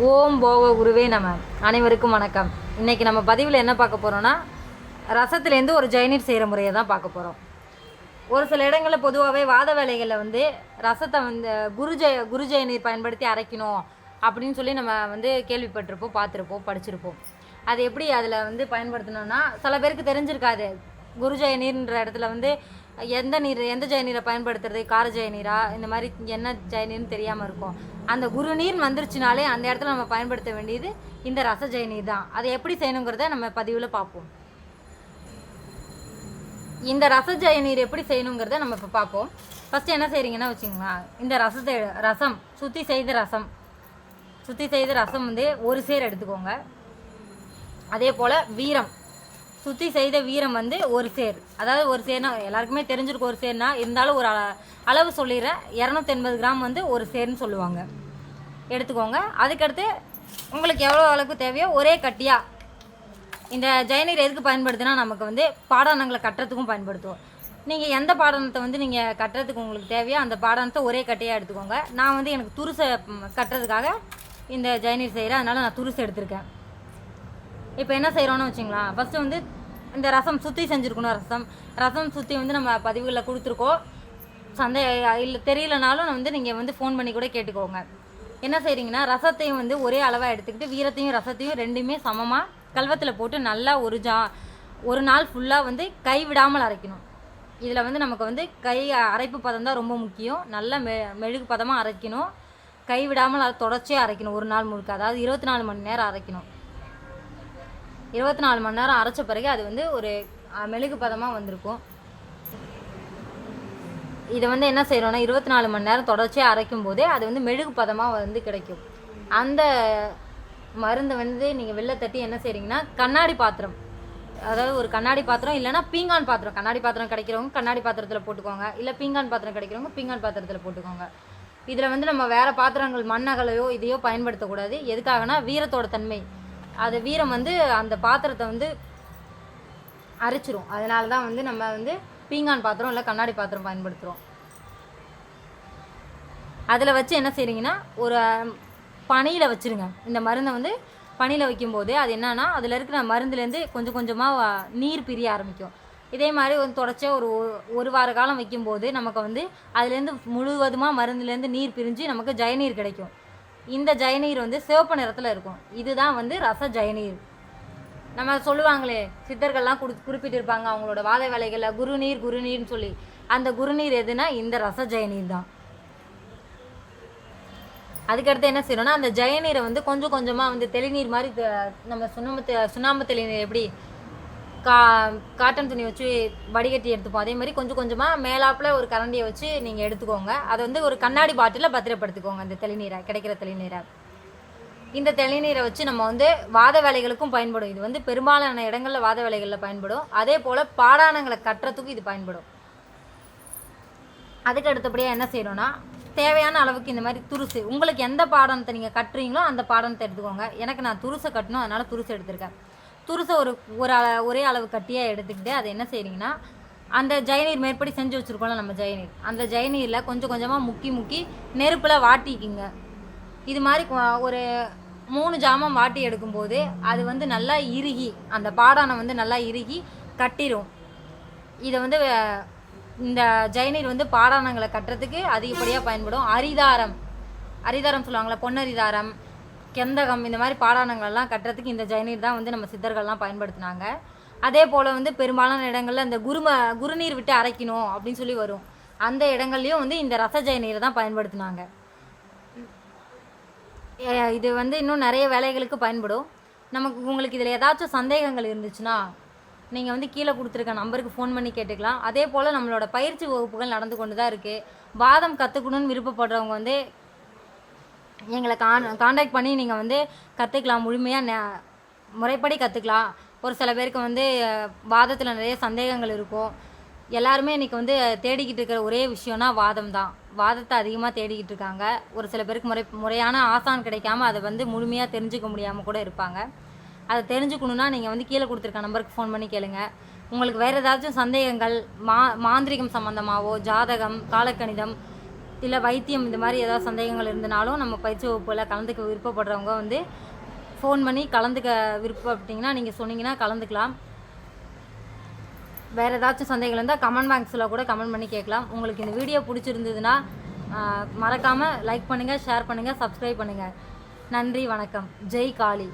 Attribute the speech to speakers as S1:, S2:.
S1: ஓம் போக குருவே நம்ம அனைவருக்கும் வணக்கம். இன்றைக்கி நம்ம பதிவில் என்ன பார்க்க போகிறோன்னா ரசத்துலேருந்து ஒரு ஜெயநீர் செய்கிற முறையை தான் பார்க்க போகிறோம் ஒரு சில இடங்களில் பொதுவாகவே வாத வேலைகளில் வந்து ரசத்தை வந்து குரு ஜெய குரு ஜெயநீர் பயன்படுத்தி அரைக்கணும் அப்படின்னு சொல்லி நம்ம வந்து கேள்விப்பட்டிருப்போம் பார்த்துருப்போம் படிச்சிருப்போம். அது எப்படி அதில் வந்து பயன்படுத்தணும்னா சில பேருக்கு தெரிஞ்சிருக்காது. குருஜய நீர்ன்ற இடத்துல வந்து எந்த நீர் எந்த ஜெயநீரை பயன்படுத்துறது? கார ஜெயநீரா இந்த மாதிரி என்ன ஜெயநீர்னு தெரியாமல் இருக்கும். அந்த குருநீர் வந்துருச்சுனாலே அந்த இடத்துல நம்ம பயன்படுத்த வேண்டியது இந்த ரச ஜெயநீர் தான். அதை எப்படி செய்யணுங்கிறத நம்ம பதிவில் பார்ப்போம். இந்த ரச ஜெயநீர் எப்படி செய்யணுங்கிறத நம்ம இப்போ பார்ப்போம். ஃபஸ்ட்டு என்ன செய்கிறீங்கன்னா வச்சுங்களேன் இந்த ரசத்தை ரசம் சுற்றி செய்த ரசம். சுற்றி செய்த ரசம் வந்து ஒரு சேர் எடுத்துக்கோங்க. அதே போல் வீரம். சுற்றி செய்த வீரம் வந்து ஒரு சேர். அதாவது ஒரு சேர்னா எல்லாருக்குமே தெரிஞ்சிருக்கும் ஒரு சேர்னா இருந்தாலும் ஒரு அள- அளவு சொல்லிடுறேன் இரநூத்தி எண்பது கிராம் வந்து ஒரு சேர்னு சொல்லுவாங்க. எடுத்துக்கோங்க. அதுக்கடுத்து உங்களுக்கு எவ்வளோ அளவுக்கு தேவையோ ஒரே கட்டியாக இந்த ஜெயநீர் எதுக்கு பயன்படுத்தினா நமக்கு வந்து பாடானங்களை கட்டுறதுக்கும் பயன்படுத்துவோம். நீங்கள் எந்த பாடனத்தை வந்து நீங்கள் கட்டுறதுக்கு உங்களுக்கு தேவையோ அந்த பாடனத்தை ஒரே கட்டையாக எடுத்துக்கோங்க. நான் வந்து எனக்கு துருசை கட்டுறதுக்காக இந்த ஜெயநீர் செய்கிறேன் அதனால் நான் துருசை எடுத்திருக்கேன். இப்போ என்ன செய்கிறோன்னு வச்சுங்களா ஃபஸ்ட்டு வந்து இந்த ரசம் சுற்றி செஞ்சுருக்கணும் ரசம். ரசம் சுற்றி வந்து நம்ம பதிவுகளில் கொடுத்துருக்கோம். சந்தை இல்லை தெரியலனாலும் வந்து நீங்கள் வந்து ஃபோன் பண்ணி கூட கேட்டுக்கோங்க. என்ன செய்கிறீங்கன்னா ரசத்தையும் வந்து ஒரே அளவாக எடுத்துக்கிட்டு வீரத்தையும் ரசத்தையும் ரெண்டுமே சமமாக கல்வத்தில் போட்டு நல்லா ஒரு ஜா ஒரு நாள் ஃபுல்லாக வந்து கை விடாமல் அரைக்கணும். இதில் வந்து நமக்கு வந்து கை அரைப்பு பதம் தான் ரொம்ப முக்கியம். நல்லா மெ மெழுகு பதமாக அரைக்கணும். கை விடாமல் அதை தொடர்ச்சியாக அரைக்கணும் ஒரு நாள் முழுக்க. அதாவது இருபத்தி நாலு மணி நேரம் அரைக்கணும். இருபத்தி நாலு மணி நேரம் அரைச்ச பிறகு அது வந்து ஒரு மெழுகு பதமாக வந்திருக்கும். இதை வந்து என்ன செய்கிறோன்னா இருபத்தி நாலு மணி நேரம் தொடர்ச்சியாக அரைக்கும் போதே அது வந்து மெழுகு பதமாக வந்து கிடைக்கும். அந்த மருந்தை வந்து நீங்கள் வெளில தட்டி என்ன செய்கிறீங்கன்னா கண்ணாடி பாத்திரம். அதாவது ஒரு கண்ணாடி பாத்திரம் இல்லைன்னா பீங்கான் பாத்திரம். கண்ணாடி பாத்திரம் கிடைக்கிறவங்க கண்ணாடி பாத்திரத்தில் போட்டுக்கோங்க. இல்லை பீங்கான் பாத்திரம் கிடைக்கிறவங்க பீங்கான் பாத்திரத்தில் போட்டுக்கோங்க. இதில் வந்து நம்ம வேறு பாத்திரங்கள் மண்ணகலையோ இதையோ பயன்படுத்தக்கூடாது. எதுக்காகனா வீரத்தோட தன்மை. அது வீரம் வந்து அந்த பாத்திரத்தை வந்து அரைச்சிரும். அதனால தான் வந்து நம்ம வந்து பீங்கான் பாத்திரம் இல்லை கண்ணாடி பாத்திரம் பயன்படுத்துகிறோம் அதில் வச்சு என்ன செய்கிறீங்கன்னா ஒரு பனியில் வச்சுருங்க. இந்த மருந்தை வந்து பனியில் வைக்கும்போது அது என்னென்னா அதில் இருக்கிற மருந்துலேருந்து கொஞ்சம் கொஞ்சமாக நீர் பிரிய ஆரம்பிக்கும். இதே மாதிரி வந்து தொடர்ச்சியாக ஒரு ஒரு- ஒரு வார காலம் வைக்கும்போது நமக்கு வந்து அதுலேருந்து முழுவதுமாக மருந்துலேருந்து நீர் பிரிஞ்சு நமக்கு ஜெயநீர் கிடைக்கும். இந்த ஜெயநீர் வந்து சிவப்பு நிறத்தில் இருக்கும். இதுதான் வந்து ரச ஜெயநீர் நம்ம சொல்லுவாங்களே சித்தர்கள்லாம் குடு குறிப்பிட்டிருப்பாங்க அவங்களோட வாத வேலைகளில் குருநீர் குருநீர்னு சொல்லி. அந்த குருநீர் எதுனா இந்த ரச ஜெயநீர் தான். அதுக்கடுத்து என்ன செய்யணும்னா அந்த ஜெயநீரை வந்து கொஞ்சம் கொஞ்சமாக வந்து தெளிநீர் மாதிரி நம்ம சுண்ணாம்பு சுண்ணாம்பு தெளிநீர் எப்படி கா காட்டன் துணி வச்சு வடிகட்டி எடுத்துப்போம். அதே மாதிரி கொஞ்சம் கொஞ்சமாக மேலாப்பில் ஒரு கரண்டியை வச்சு நீங்கள் எடுத்துக்கோங்க. அதை வந்து ஒரு கண்ணாடி பாட்டிலில் பத்திரப்படுத்திக்கோங்க அந்த தெளிநீரை கிடைக்கிற தெளிநீரை. இந்த தெளிநீரை வச்சு நம்ம வந்து வாத வேலைகளுக்கும் பயன்படும். இது வந்து பெரும்பாலான இடங்களில் வாத வேலைகளில் பயன்படும். அதே போல் பாடானங்களை கட்டுறதுக்கும் இது பயன்படும். அதுக்கு அடுத்தபடியாக என்ன செய்யணும்னா தேவையான அளவுக்கு இந்த மாதிரி துருசு. உங்களுக்கு எந்த பாடனத்தை நீங்கள் கட்டுறீங்களோ அந்த பாடனத்தை எடுத்துக்கோங்க. எனக்கு நான் துருசை கட்டணும் அதனால் துருசு எடுத்திருக்கேன். துருசை ஒரு ஒரு அள- ஒரே அளவு கட்டியாக எடுத்துக்கிட்டு அதை என்ன செய்கிறீங்கன்னா அந்த ஜெயநீர் மேற்படி செஞ்சு வச்சுருக்கோம்ல நம்ம ஜெயநீர் அந்த ஜெயநீரில் கொஞ்சம் கொஞ்சமாக முக்கி முக்கி நெருப்பில் வாட்டிக்கிங்க. இது மாதிரி ஒரு மூணு ஜாமம் வாட்டி எடுக்கும்போது அது வந்து நல்லா இறுகி அந்த பாடானம் வந்து நல்லா இறுகி கட்டிடும் இதை வந்து இந்த ஜெயநீர் வந்து பாடானங்களை கட்டுறதுக்கு அதிகப்படியாக பயன்படும். அரிதாரம். அரிதாரம் சொல்லுவாங்களே பொன்னரிதாரம். கெந்தகம் இந்த மாதிரி பாடானங்களெல்லாம் கட்டுறதுக்கு இந்த ஜெயநீர் தான் வந்து நம்ம சித்தர்கள்லாம் பயன்படுத்தினாங்க. அதே போல் வந்து பெரும்பாலான இடங்களில் இந்த குரும குருநீர் விட்டு அரைக்கணும் அப்படின்னு சொல்லி வரும். அந்த இடங்கள்லையும் வந்து இந்த ரச ஜெயநீரை தான் பயன்படுத்தினாங்க. இது வந்து இன்னும் நிறைய வேலைகளுக்கு பயன்படும். நமக்கு உங்களுக்கு இதில் ஏதாச்சும் சந்தேகங்கள் இருந்துச்சுன்னா நீங்கள் வந்து கீழே கொடுத்துருக்க நம்பருக்கு ஃபோன் பண்ணி கேட்டுக்கலாம். அதே போல் நம்மளோட பயிற்சி வகுப்புகள் நடந்து கொண்டு தான் இருக்குது வாதம் கற்றுக்கணும்னு விருப்பப்படுறவங்க வந்து எங்களை கான் காண்டாக்ட் பண்ணி நீங்கள் வந்து கற்றுக்கலாம் முழுமையாக ந- முறைப்படி கற்றுக்கலாம் ஒரு சில பேருக்கு வந்து வாதத்தில் நிறைய சந்தேகங்கள் இருக்கும். எல்லாருமே இன்றைக்கி வந்து தேடிக்கிட்டு இருக்கிற ஒரே விஷயம்னா வாதம் தான். வாதத்தை அதிகமாக தேடிக்கிட்டு இருக்காங்க. ஒரு சில பேருக்கு முறை முறையான ஆசான் கிடைக்காம அதை வந்து முழுமையாக தெரிஞ்சுக்க முடியாமல் கூட இருப்பாங்க. அதை தெரிஞ்சுக்கணுன்னா நீங்கள் வந்து கீழே கொடுத்துருக்க நம்பருக்கு ஃபோன் பண்ணி கேளுங்க. உங்களுக்கு வேறு ஏதாச்சும் சந்தேகங்கள் மா மாந்திரிகம் சம்மந்தமாகவோ ஜாதகம் காலக்கணிதம் இல்லை வைத்தியம் இந்த மாதிரி ஏதாவது சந்தேகங்கள் இருந்தனாலும் நம்ம பயிற்சி வகுப்பில் கலந்துக்க விருப்பப்படுறவங்க வந்து ஃபோன் பண்ணி கலந்துக்க விருப்பப்பட்டீங்கன்னா நீங்கள் சொன்னீங்கன்னா கலந்துக்கலாம். வேறு ஏதாச்சும் சந்தேகங்கள் இருந்தால் கமெண்ட் பாக்ஸில் கூட கமெண்ட் பண்ணி கேட்கலாம். உங்களுக்கு இந்த வீடியோ பிடிச்சிருந்ததுன்னா மறக்காமல் லைக் பண்ணுங்கள் ஷேர் பண்ணுங்கள் சப்ஸ்கிரைப் பண்ணுங்கள் நன்றி வணக்கம். ஜெய் காளி.